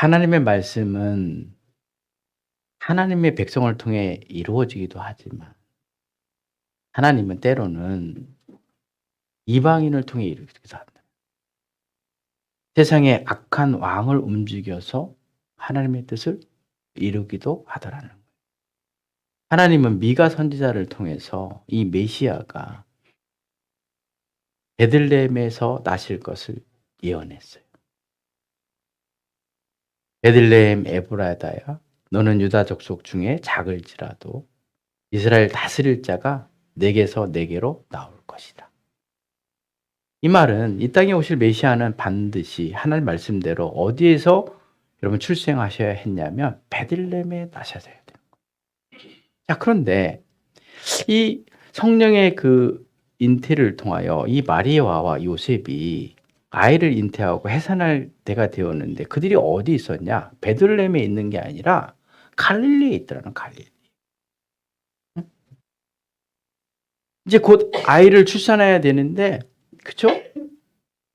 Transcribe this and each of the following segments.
하나님의 말씀은 하나님의 백성을 통해 이루어지기도 하지만 하나님은 때로는 이방인을 통해 이루기도 한다. 세상에 악한 왕을 움직여서 하나님의 뜻을 이루기도 하더라는 거예요. 하나님은 미가 선지자를 통해서 이 메시아가 베들레헴에서 나실 것을 예언했어요. 베들레헴 에브라다야 너는 유다 족속 중에 작을지라도 이스라엘 다스릴 자가 내게서 내게로 나올 것이다. 이 말은 이 땅에 오실 메시아는 반드시 하나님 말씀대로 어디에서 여러분 출생하셔야 했냐면 베들레헴에 나셔야 거예요. 자, 그런데 이 성령의 그 인태를 통하여 이 마리아와 요셉이 아이를 인태하고 해산할 때가 되었는데 그들이 어디 있었냐? 베들레헴에 있는 게 아니라 갈릴리에 있더라는 갈릴리. 응? 이제 곧 아이를 출산해야 되는데 그쵸?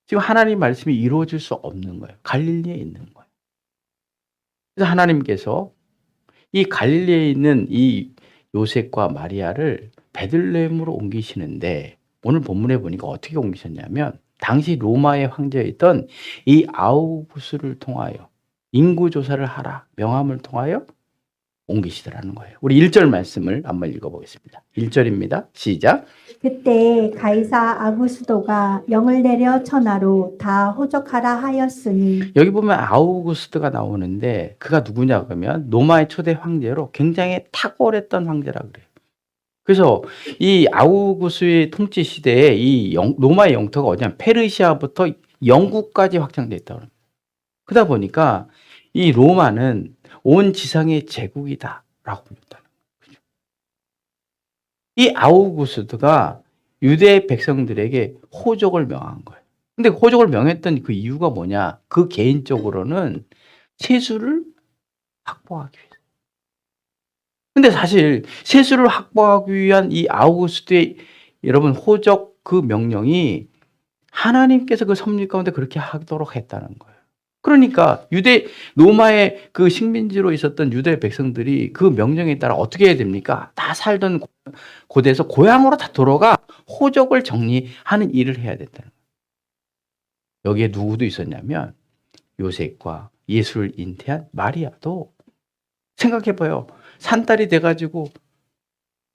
지금 하나님 말씀이 이루어질 수 없는 거예요. 갈릴리에 있는 거예요. 그래서 하나님께서 이 갈릴리에 있는 이 요셉과 마리아를 베들레헴으로 옮기시는데 오늘 본문에 보니까 어떻게 옮기셨냐면 당시 로마의 황제였던 이 아우구스를 통하여 인구 조사를 하라 명함을 통하여 옮기시더라는 거예요. 우리 1절 말씀을 한번 읽어보겠습니다. 1절입니다. 시작. 그때 가이사 아구스도가 영을 내려 천하로 다 호적하라 하였으니 여기 보면 아우구스트가 나오는데 그가 누구냐 그러면 로마의 초대 황제로 굉장히 탁월했던 황제라 그래요. 그래서 이 아우구스의 통치 시대에 이 영- 로마의 영토가 어디냐 페르시아부터 영국까지 확장돼 있다고 합니다. 그러다 보니까 이 로마는 온 지상의 제국이다라고 불렸다는 거죠. 이 아우구스트가 유대 백성들에게 호적을 명한 거예요. 근데 호적을 명했던 그 이유가 뭐냐? 그 개인적으로는 세수를 확보하기 위해서. 근데 사실 세수를 확보하기 위한 이 아우구스트의 여러분 호적 그 명령이 하나님께서 그 섭리 가운데 그렇게 하도록 했다는 거예요. 그러니까 유대 로마의 그 식민지로 있었던 유대 백성들이 그 명령에 따라 어떻게 해야 됩니까? 다 살던 고- 고대에서 고향으로 다 돌아가 호적을 정리하는 일을 해야 된다는 거예요. 여기에 누구도 있었냐면 요셉과 예수를 잉태한 마리아도 생각해봐요. 산딸이 돼가지고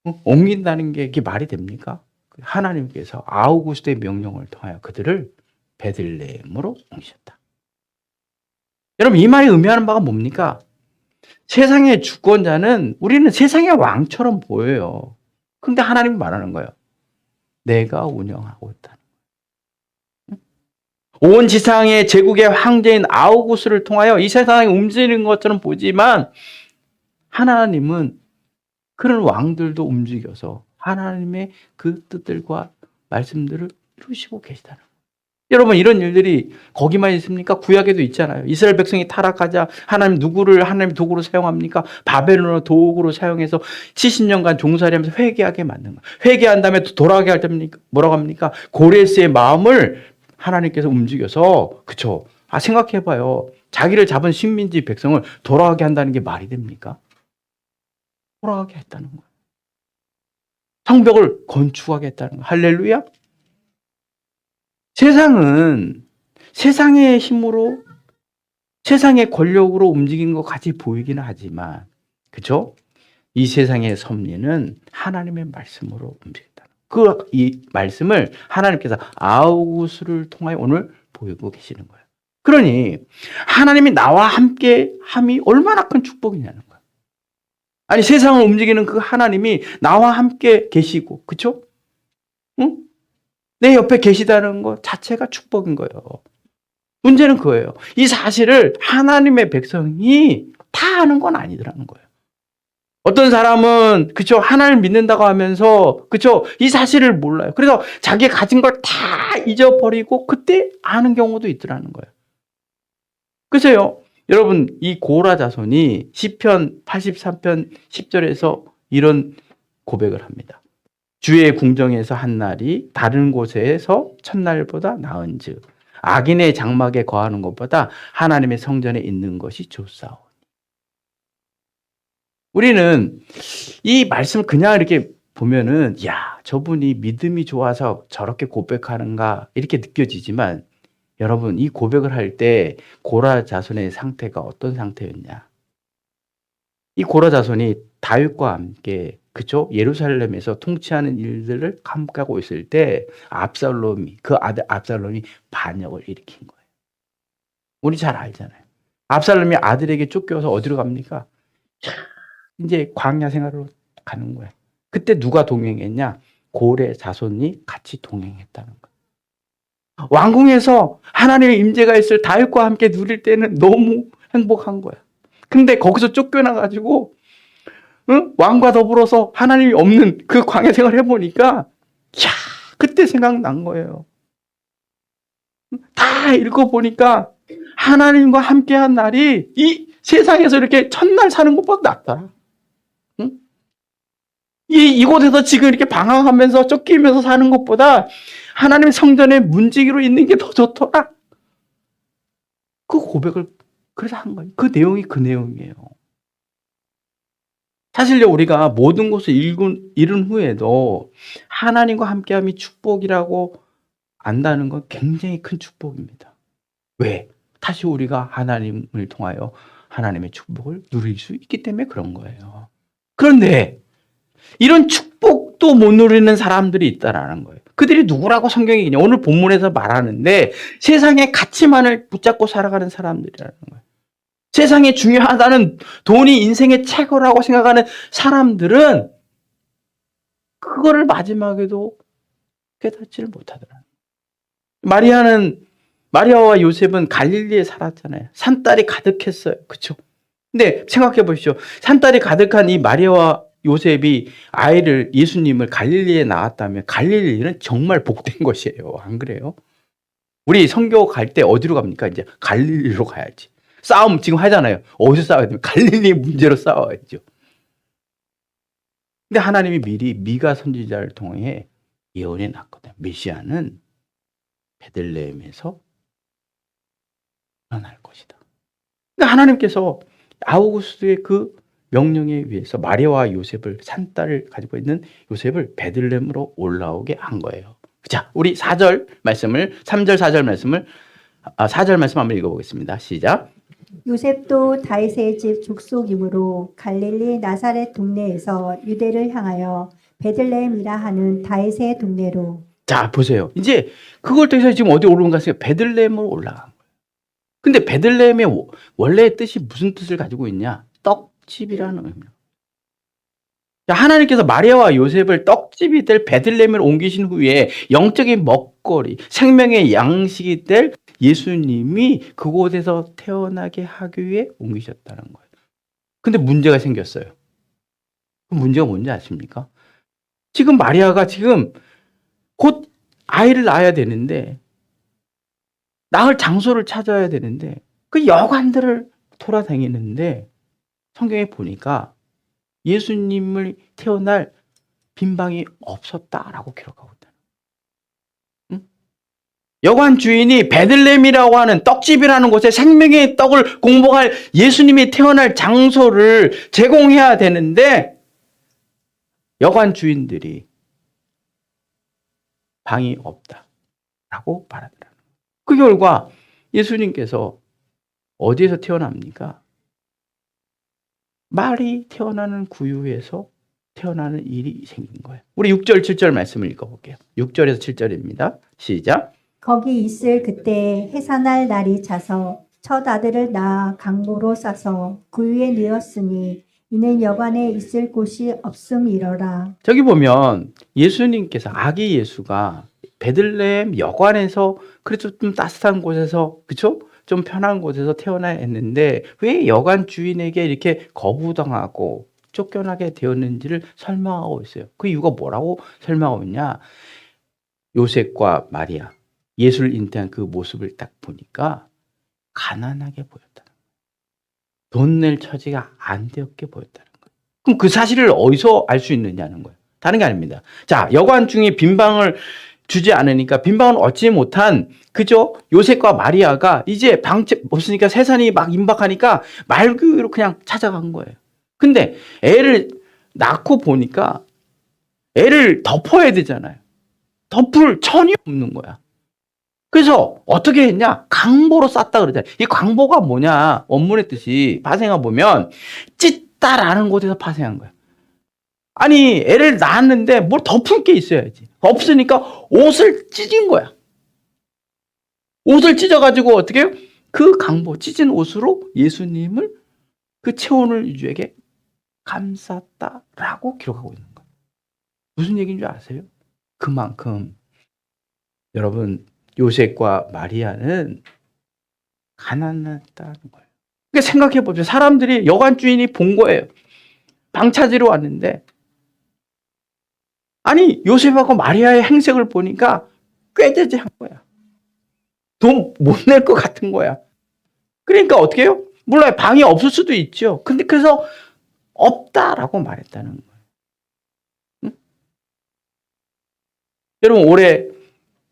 어? 옮긴다는 게 이게 말이 됩니까? 하나님께서 아우구스트의 명령을 통하여 그들을 베들레헴으로 옮기셨다. 여러분 이 말이 의미하는 바가 뭡니까? 세상의 주권자는 우리는 세상의 왕처럼 보여요. 근데 하나님이 말하는 거예요. 내가 운영하고 있다. 온 지상의 제국의 황제인 아우구스를 통하여 이 세상에 움직이는 것처럼 보지만 하나님은 그런 왕들도 움직여서 하나님의 그 뜻들과 말씀들을 이루시고 계시다는 거예요. 여러분 이런 일들이 거기만 있습니까? 구약에도 있잖아요. 이스라엘 백성이 타락하자 하나님 누구를 하나님 도구로 사용합니까? 바벨론을 도구로 사용해서 70년간 종살이하면서 회개하게 만든 거예요. 회개한 다음에 또 돌아가게 할 때입니까? 뭐라고 합니까? 고레스의 마음을 하나님께서 움직여서 그쵸? 아 생각해봐요. 자기를 잡은 식민지 백성을 돌아가게 한다는 게 말이 됩니까? 돌아가게 했다는 거예요. 성벽을 건축하게 했다는 거예요. 할렐루야. 세상은 세상의 힘으로 세상의 권력으로 움직이는 것 같이 보이기는 하지만 그죠? 이 세상의 섭리는 하나님의 말씀으로 움직인다. 그 이 말씀을 하나님께서 아우구스를 통하여 오늘 보이고 계시는 거예요. 그러니 하나님이 나와 함께 함이 얼마나 큰 축복이냐는 거예요. 아니 세상을 움직이는 그 하나님이 나와 함께 계시고 그쵸? 응? 내 옆에 계시다는 것 자체가 축복인 거예요. 문제는 그거예요. 이 사실을 하나님의 백성이 다 아는 건 아니더라는 거예요. 어떤 사람은 그쵸 하나님 믿는다고 하면서 그쵸 이 사실을 몰라요. 그래서 자기 가진 걸 다 잊어버리고 그때 아는 경우도 있더라는 거예요. 그래서요 여러분 이 고라 자손이 시편 83편 10절에서 이런 고백을 합니다. 주의 궁정에서 한 날이 다른 곳에서 첫날보다 나은즉 악인의 장막에 거하는 것보다 하나님의 성전에 있는 것이 좋사오. 우리는 이 말씀을 그냥 이렇게 보면은 야 저분이 믿음이 좋아서 저렇게 고백하는가 이렇게 느껴지지만 여러분 이 고백을 할 때 고라 자손의 상태가 어떤 상태였냐? 이 고라 자손이 다윗과 함께 그쵸 예루살렘에서 통치하는 일들을 감가고 있을 때 압살롬이 그 아들 압살롬이 반역을 일으킨 거예요. 우리 잘 알잖아요. 압살롬이 아들에게 쫓겨서 어디로 갑니까? 이제 광야 생활로 가는 거예요. 그때 누가 동행했냐? 고래 자손이 같이 동행했다는 거예요. 왕궁에서 하나님의 임재가 있을 다윗과 함께 누릴 때는 너무 행복한 거야. 근데 거기서 쫓겨나 가지고 응? 왕과 더불어서 하나님이 없는 그 광야 생활 해보니까 야 그때 생각난 거예요. 다 읽어보니까 하나님과 함께한 날이 이 세상에서 이렇게 첫날 사는 것보다. 응? 이 이곳에서 지금 이렇게 방황하면서 쫓기면서 사는 것보다 하나님의 성전에 문지기로 있는 게 더 좋더라. 그 고백을 그래서 한 거예요. 그 내용이 그 내용이에요. 사실요, 우리가 모든 것을 읽은, 잃은 후에도 하나님과 함께함이 축복이라고 안다는 건 굉장히 큰 축복입니다. 왜? 다시 우리가 하나님을 통하여 하나님의 축복을 누릴 수 있기 때문에 그런 거예요. 그런데 이런 축복도 못 누리는 사람들이 있다라는 거예요. 그들이 누구라고 성경이 그냥 오늘 본문에서 말하는데 세상의 가치만을 붙잡고 살아가는 사람들이라는 거예요. 세상에 중요하다는 돈이 인생의 최고라고 생각하는 사람들은 그거를 마지막에도 깨닫지를 못하더라. 마리아는 마리아와 요셉은 갈릴리에 살았잖아요. 산딸이 가득했어요. 그렇죠? 근데 생각해 보십시오. 산딸이 가득한 이 마리아와 요셉이 아이를 예수님을 갈릴리에 낳았다면 갈릴리는 정말 복된 것이에요. 안 그래요? 우리 성교 갈 때 어디로 갑니까? 이제 갈릴리로 가야지. 싸움 지금 하잖아요. 어디서 싸워야 됩니까? 갈릴리 문제로 싸워야죠. 근데 하나님이 미리 미가 선지자를 통해 예언해 놨거든요. 메시아는 베들레헴에서 일어날 것이다. 그러니까 하나님께서 아우구스의 그 명령에 의해서 마리아와 요셉을 산딸을 가지고 있는 요셉을 베들레헴으로 올라오게 한 거예요. 자, 우리 4절 말씀을 3절 4절 말씀을 아, 4절 말씀 한번 읽어 보겠습니다. 시작. 요셉도 다윗의 집 족속이므로 갈릴리 나사렛 동네에서 유대를 향하여 베들레헴이라 하는 다윗의 동네로 자, 보세요. 이제 그걸 통해서 지금 어디 올라갔어요? 베들레헴으로 올라간 거예요. 근데 베들레헴의 워- 원래의 뜻이 무슨 뜻을 가지고 있냐? 떡집이라는. 자, 하나님께서 마리아와 요셉을 떡집이 될 베들레헴을 옮기신 후에 영적인 먹거리, 생명의 양식이 될 예수님이 그곳에서 태어나게 하기 위해 옮기셨다는 거예요. 근데 문제가 생겼어요. 그 문제가 뭔지 아십니까? 지금 마리아가 지금 곧 아이를 낳아야 되는데 낳을 장소를 찾아야 되는데 그 여관들을 돌아다니는데 성경에 보니까 예수님을 태어날 빈방이 없었다라고 기록하고 있다. 응? 여관 주인이 베들렘이라고 하는 떡집이라는 곳에 생명의 떡을 공복할 예수님이 태어날 장소를 제공해야 되는데 여관 주인들이 방이 없다라고 말하더라고요. 그 결과 예수님께서 어디에서 태어납니까? 말이 태어나는 구유에서 태어나는 일이 생긴 거예요. 우리 6절, 7절 말씀을 읽어볼게요. 6절에서 7절입니다. 시작. 거기 있을 그때 해산할 날이 차서 첫 아들을 낳아 강모로 싸서 구유에 누었으니 이는 여관에 있을 곳이 없음이러라. 저기 보면 예수님께서 아기 예수가 베들레헴 여관에서 그래도 좀 따뜻한 곳에서 그쵸? 좀 편한 곳에서 태어나야 했는데 왜 여관 주인에게 이렇게 거부당하고 쫓겨나게 되었는지를 설명하고 있어요. 그 이유가 뭐라고 설명하고 있냐? 요셉과 마리아 예수를 잉태한 그 모습을 딱 보니까 가난하게 보였다. 돈낼 처지가 안 되었게 보였다는 거예요. 그럼 그 사실을 어디서 알 수 있느냐는 거예요. 다른 게 아닙니다. 자, 여관 중에 빈방을 주지 않으니까 빈방을 얻지 못한 그죠 요셉과 마리아가 이제 방책 없으니까 세산이 막 임박하니까 말그로 그냥 찾아간 거예요. 근데 애를 낳고 보니까 애를 덮어야 되잖아요. 덮을 천이 없는 거야. 그래서 어떻게 했냐? 강보로 쌌다 그러잖아요. 이 강보가 뭐냐? 원문의 뜻이 파생해 보면 찢다라는 곳에서 파생한 거야. 아니 애를 낳았는데 뭘 덮을 게 있어야지. 없으니까 옷을 찢은 거야. 옷을 찢어가지고 어떻게? 그 강보 찢은 옷으로 예수님을 그 체온을 유주에게 감쌌다라고 기록하고 있는 거예요. 무슨 얘기인 줄 아세요? 그만큼 여러분 요셉과 마리아는 가난했다는 거예요. 그러니까 생각해 보세요. 사람들이 여관 주인이 본 거예요. 방 찾으러 왔는데 아니 요셉하고 마리아의 행색을 보니까 꾀죄죄한 거야. 돈 못 낼 것 같은 거야. 그러니까 어떻게 해요? 몰라요. 방이 없을 수도 있죠. 근데 그래서 없다라고 말했다는 거예요. 응? 여러분 올해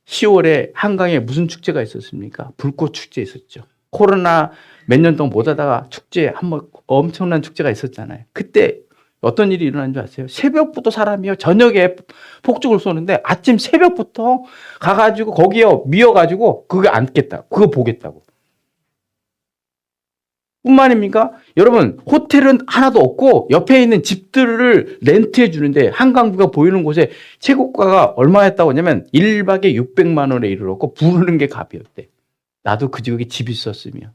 10월에 한강에 무슨 축제가 있었습니까? 불꽃 축제 있었죠. 코로나 몇 년 동안 못 하다가 축제 한 번 엄청난 축제가 있었잖아요. 그때 어떤 일이 일어난 줄 아세요? 새벽부터 사람이요. 저녁에 폭죽을 쏘는데 아침 새벽부터 가가지고 거기에 미어가지고 그거 앉겠다. 그거 보겠다고. 뿐만입니까? 여러분 호텔은 하나도 없고 옆에 있는 집들을 렌트해 주는데 한강뷰가 보이는 곳에 최고가가 얼마였다고 하냐면 1박에 600만 원에 이르렀고 부르는 게 값이었대. 나도 그 지역에 집 있었으면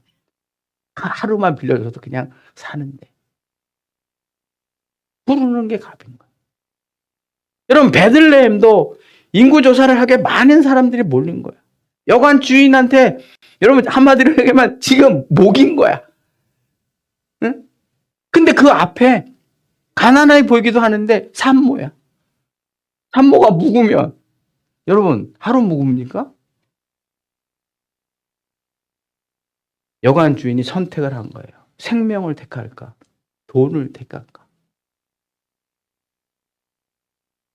하- 하루만 빌려줘도 그냥 사는데 부르는 게 값인 거야. 여러분 베들레헴도 인구 조사를 하게 많은 사람들이 몰린 거야. 여관 주인한테 여러분 한마디로 얘기하면 지금 목인 거야. 응? 근데 그 앞에 가난하게 보이기도 하는데 산모야. 산모가 묵으면 여러분 하루 묵습니까? 여관 주인이 선택을 한 거예요. 생명을 택할까? 돈을 택할까?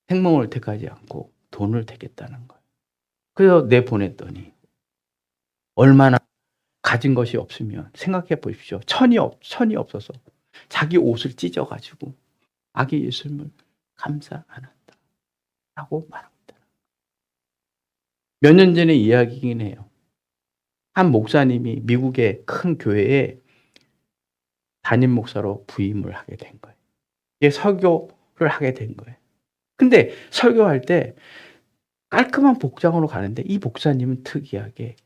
생명을 택하지 않고 돈을 택했다는 거예요. 그래서 내보냈더니 얼마나 가진 것이 없으면 생각해 보십시오. 천이 없, 천이 없어서 자기 옷을 찢어 가지고 아기 예수님을 감사 안 한다. 라고 말합니다. 몇 년 전의 이야기이긴 해요. 한 목사님이 미국의 큰 교회에 담임 목사로 부임을 하게 된 거예요. 이게 설교를 하게 된 거예요. 근데 설교할 때 깔끔한 복장으로 가는데 이 목사님은 특이하게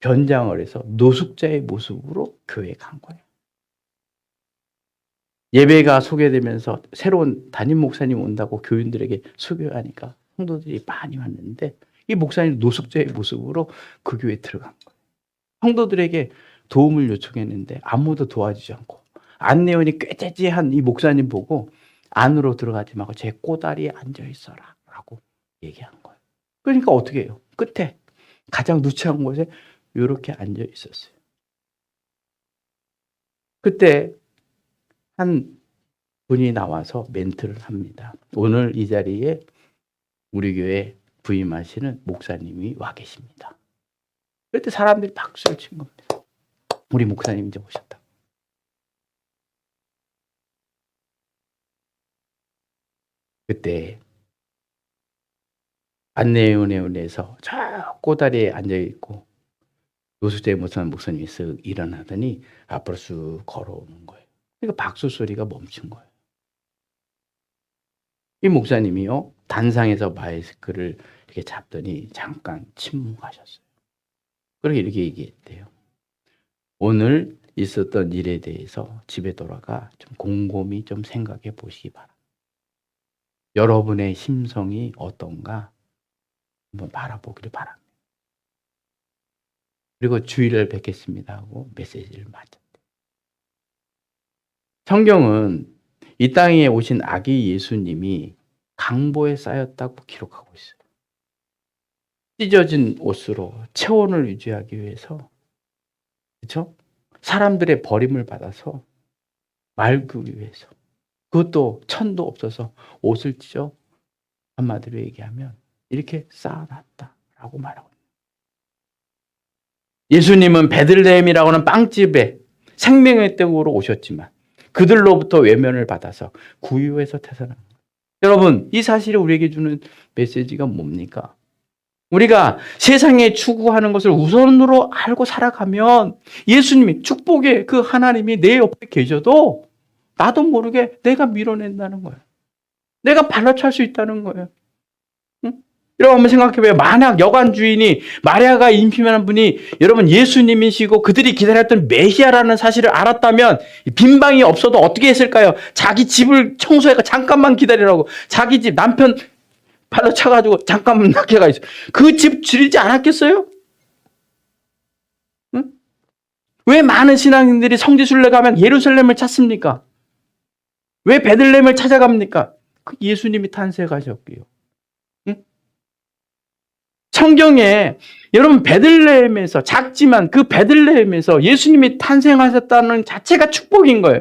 변장을 해서 노숙자의 모습으로 교회에 간 거예요. 예배가 소개되면서 새로운 담임 목사님 온다고 교인들에게 소개하니까 성도들이 많이 왔는데 이 목사님 노숙자의 모습으로 그 교회에 들어간 거예요. 성도들에게 도움을 요청했는데 아무도 도와주지 않고 안내원이 꾀죄죄한 이 목사님 보고 안으로 들어가지 말고 제 꼬다리에 앉아 있어라 라고 얘기한 거예요. 그러니까 어떻게 해요? 끝에 가장 누추한 곳에 이렇게 앉아 있었어요. 그때 한 분이 나와서 멘트를 합니다. 오늘 이 자리에 우리 교회 부임하시는 목사님이 와 계십니다. 그때 사람들이 박수를 친 겁니다. 우리 목사님 이제 오셨다. 그때 안내원에서 저 꼬다리에 앉아 있고 노숙자의 모습한 목사님이 쓱 일어나더니 앞으로 쑥 걸어오는 거예요. 그러니까 박수 소리가 멈춘 거예요. 이 목사님이요 단상에서 마이크를 이렇게 잡더니 잠깐 침묵하셨어요. 그렇게 이렇게 얘기했대요. 오늘 있었던 일에 대해서 집에 돌아가 좀 곰곰이 좀 생각해 보시기 바랍니다. 여러분의 심성이 어떤가 한번 바라보기를 바랍니다. 그리고 주의를 뵙겠습니다 하고 메시지를 마쳤대요. 성경은 이 땅에 오신 아기 예수님이 강보에 쌓였다고 기록하고 있어요. 찢어진 옷으로 체온을 유지하기 위해서 그렇죠? 사람들의 버림을 받아서 말기 위해서 그것도 천도 없어서 옷을 찢어 한마디로 얘기하면 이렇게 쌓아놨다라고 말하고 예수님은 베들레헴이라고 하는 빵집에 생명의 떡으로 오셨지만 그들로부터 외면을 받아서 구유에서 태어난. 여러분, 이 사실이 우리에게 주는 메시지가 뭡니까? 우리가 세상에 추구하는 것을 우선으로 알고 살아가면 예수님이 축복의 그 하나님이 내 옆에 계셔도 나도 모르게 내가 밀어낸다는 거예요. 내가 발로 찰수 있다는 거예요. 응? 여러분 한번 생각해봐요. 만약 여관 주인이 마리아가 임신한 분이 여러분 예수님이시고 그들이 기다렸던 메시아라는 사실을 알았다면 이 빈방이 없어도 어떻게 했을까요? 자기 집을 청소해가 잠깐만 기다리라고 자기 집 남편 발로 차가지고 잠깐만 낙해가 있어. 그 집 줄이지 않았겠어요? 응? 왜 많은 신앙인들이 성지순례 가면 예루살렘을 찾습니까? 왜 베들렘을 찾아갑니까? 그 예수님이 탄생하셨고요. 응? 성경에 여러분 베들레헴에서 작지만 그 베들레헴에서 예수님이 탄생하셨다는 자체가 축복인 거예요.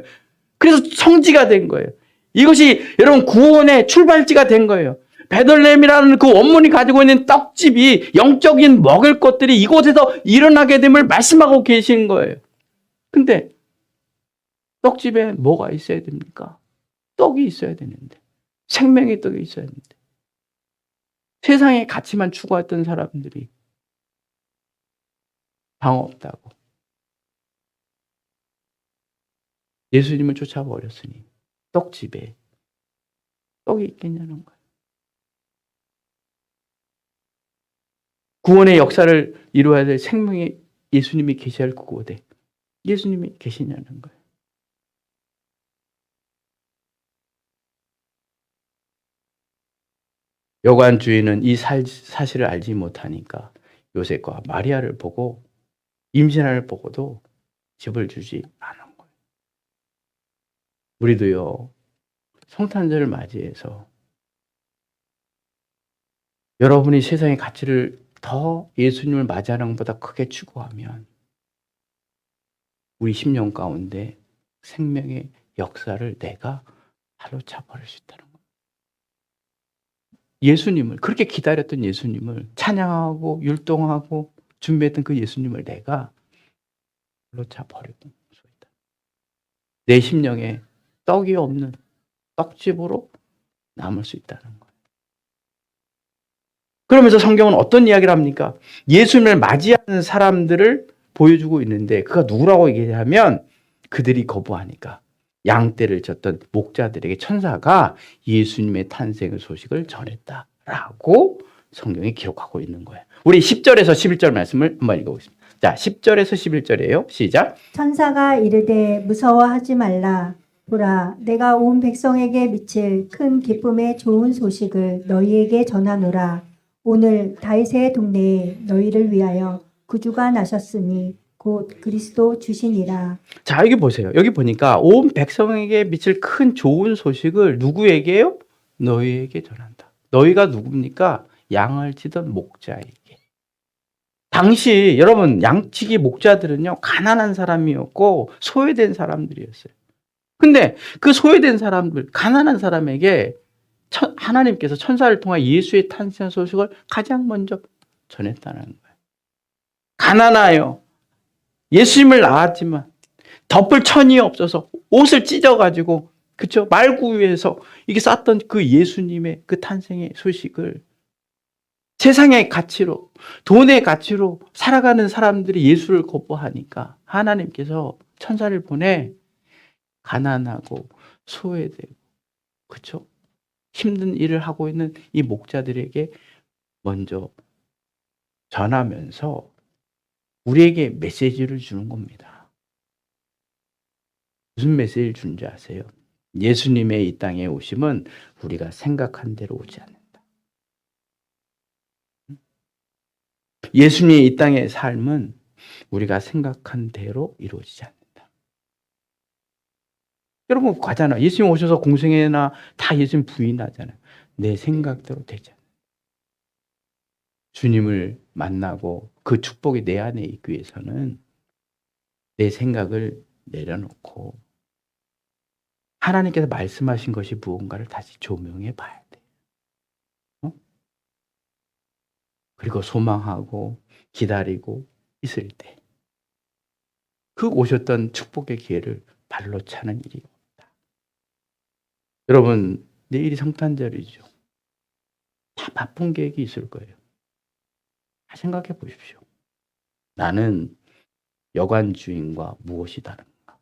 그래서 성지가 된 거예요. 이것이 여러분 구원의 출발지가 된 거예요. 베들레헴이라는 그 원문이 가지고 있는 떡집이 영적인 먹을 것들이 이곳에서 일어나게 됨을 말씀하고 계신 거예요. 근데 떡집에 뭐가 있어야 됩니까? 떡이 있어야 되는데 생명의 떡이 있어야 되는데 세상의 가치만 추구했던 사람들이 방 없다고 예수님을 쫓아버렸으니 떡집에 떡이 있겠냐는 거예요. 구원의 역사를 이루어야 될 생명의 예수님이 계셔야 할 그곳에 예수님이 계시냐는 거예요. 여관 주인은 이 살- 사실을 알지 못하니까 요셉과 마리아를 보고 임신을 보고도 집을 주지 않은 거예요. 우리도요 성탄절을 맞이해서 여러분이 세상의 가치를 더 예수님을 맞이하는 것보다 크게 추구하면 우리 10년 가운데 생명의 역사를 내가 사로차 버릴 수 있다는 거 예수님을 그렇게 기다렸던 예수님을 찬양하고 율동하고 준비했던 그 예수님을 내가 사로차 버리고 소이다. 내 심령에 떡이 없는 떡집으로 남을 수 있다는 거예요. 그러면서 성경은 어떤 이야기를 합니까? 예수님을 맞이하는 사람들을 보여주고 있는데 그가 누구라고 얘기하면 그들이 거부하니까 양떼를 쳤던 목자들에게 천사가 예수님의 탄생의 소식을 전했다라고 성경이 기록하고 있는 거예요. 우리 10절에서 11절 말씀을 한번 읽어보겠습니다. 자, 10절에서 11절이에요. 시작. 천사가 이르되 무서워하지 말라. 보라, 내가 온 백성에게 미칠 큰 기쁨의 좋은 소식을 너희에게 전하노라. 오늘 다윗의 동네에 너희를 위하여 구주가 나셨으니 곧 그리스도 주시니라. 자, 여기 보세요. 여기 보니까 온 백성에게 미칠 큰 좋은 소식을 누구에게요? 너희에게 전한다. 너희가 누굽니까? 양을 치던 목자에게. 당시 여러분 양치기 목자들은요 가난한 사람이었고 소외된 사람들이었어요. 근데 그 소외된 사람들, 가난한 사람에게 천- 하나님께서 천사를 통해 예수의 탄생 소식을 가장 먼저 전했다는 거예요. 가난하여 예수님을 낳았지만 덮을 천이 없어서 옷을 찢어가지고 그쵸? 말구유에서 이게 쌌던 그 예수님의 그 탄생의 소식을 세상의 가치로 돈의 가치로 살아가는 사람들이 예수를 거부하니까 하나님께서 천사를 보내 가난하고 소외되고 그쵸? 힘든 일을 하고 있는 이 목자들에게 먼저 전하면서 우리에게 메시지를 주는 겁니다. 무슨 메시지를 주는지 아세요? 예수님의 이 땅에 오심은 우리가 생각한 대로 오지 않는다. 예수님의 이 땅의 삶은 우리가 생각한 대로 이루어지지 않는다. 여러분 가잖아. 예수님 오셔서 공생애나 다 예수님 부인하잖아요. 내 생각대로 되지. 주님을 만나고 그 축복이 내 안에 있기 위해서는 내 생각을 내려놓고 하나님께서 말씀하신 것이 무언가를 다시 조명해 봐야 돼. 어? 그리고 소망하고 기다리고 있을 때 그 오셨던 축복의 기회를 발로 차는 일이 없다. 여러분 내일이 성탄절이죠. 다 바쁜 계획이 있을 거예요. 다 생각해 보십시오. 나는 여관 주인과 무엇이 다른가?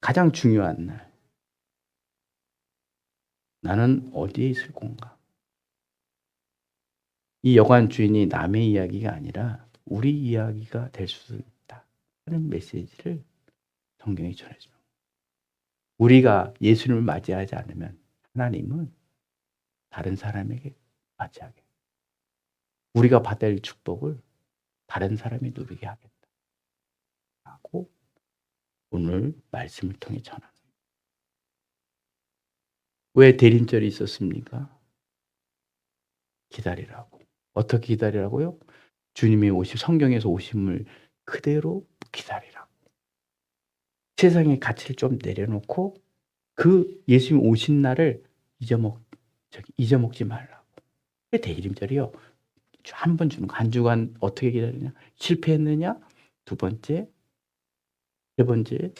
가장 중요한 날. 나는 어디에 있을 건가? 이 여관 주인이 남의 이야기가 아니라 우리 이야기가 될 수 있다. 하는 메시지를 성경이 전해줍니다. 우리가 예수님을 맞이하지 않으면 하나님은 다른 사람에게 맞이하게. 우리가 받을 축복을 다른 사람이 누리게 하겠다. 하고 오늘 말씀을 통해 전합니다. 왜 대림절이 있었습니까? 기다리라고. 어떻게 기다리라고요? 주님의 오심, 성경에서 오심을 그대로 기다리라고. 세상의 가치를 좀 내려놓고 그 예수님 오신 날을 잊어먹, 잊어먹지 말라고. 왜 대림절이요? 한 번 주는 거. 한 주간 어떻게 기다리냐? 실패했느냐? 두 번째, 세 번째,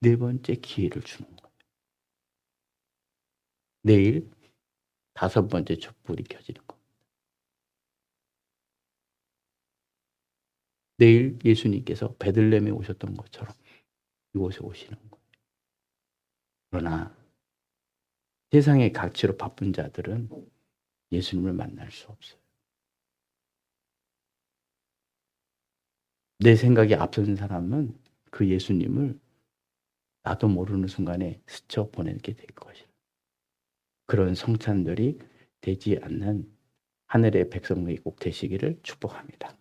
네 번째 기회를 주는 거예요. 내일 다섯 번째 촛불이 켜지는 겁니다. 내일 예수님께서 베들렘에 오셨던 것처럼 이곳에 오시는 거예요. 그러나 세상의 가치로 바쁜 자들은 예수님을 만날 수 없어요. 내 생각이 앞선 사람은 그 예수님을 나도 모르는 순간에 스쳐 보내게 될 것이다. 그런 성찬들이 되지 않는 하늘의 백성들이 꼭 되시기를 축복합니다.